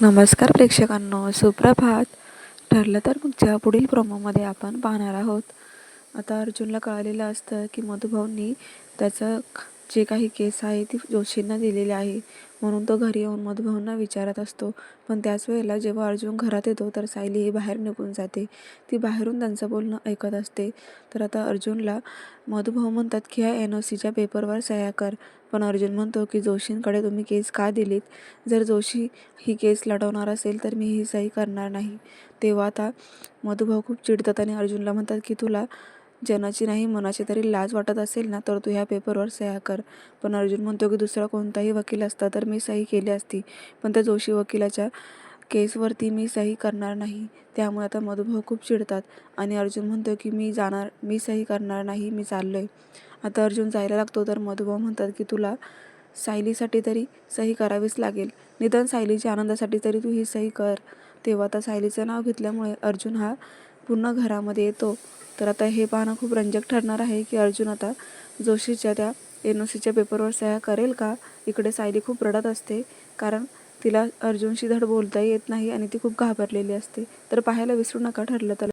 नमस्कार प्रेक्षकांनो सुप्रभात. ठरलं तर तुमच्या पुढील प्रोमोमध्ये आपण पाहणार आहोत. आता अर्जुनला कळालेलं असतं की मधुभाऊंनी त्याचं जे काही केस आहे ती जोशींना दिलेली आहे. म्हणून तो घरी येऊन मधुभाऊंना विचारत असतो. पण त्याच वेळेला जेव्हा अर्जुन घरात येतो तर सायली ही बाहेर निघून जाते. ती बाहेरून त्यांचं बोलणं ऐकत असते. तर आता अर्जुनला मधुभाऊ म्हणतात की ह्या एन ओ सीच्या पेपरवर सह्या कर. पण अर्जुन म्हणतो की जोशींकडे तुम्ही केस का दिलीत? जर जोशी ही केस लढवणार असेल तर मी ही सही करणार नाही. तेव्हा आता मधुभाऊ खूप चिडतात आणि अर्जुनला म्हणतात की तुला जनाची नाही मनाची तरी लाज वाटत असेल ना तर तू ह्या पेपरवर सह्या कर. पण अर्जुन म्हणतो की दुसरा कोणताही वकील असता तर मी सही केली असती. पण त्या जोशी वकिलाच्या केसवरती मी सही करणार नाही. त्यामुळे आता मधुभाऊ खूप चिडतात. आणि अर्जुन म्हणतो की मी जाणार मी सही करणार नाही मी चाललो आहे आता अर्जुन जायला लागतो तर मधुभाऊ म्हणतात की तुला सायलीसाठी तरी सही करावीच लागेल. निदान सायलीच्या आनंदासाठी तरी तू ही सही कर. तेव्हा आता सायलीचं नाव घेतल्यामुळे अर्जुन हा पूर्ण घरामध्ये येतो. तर आता हे पाहणं खूप रंजक ठरणार आहे की अर्जुन आता जोशीच्या त्या एन ओ सीच्या पेपरवर सह्या करेल का? इकडे सायली खूप रडत असते कारण तिला अर्जुनशी धड बोलता येत नाही आणि ती खूप घाबरलेली असते. तर पाहायला विसरू नका ठरलं तर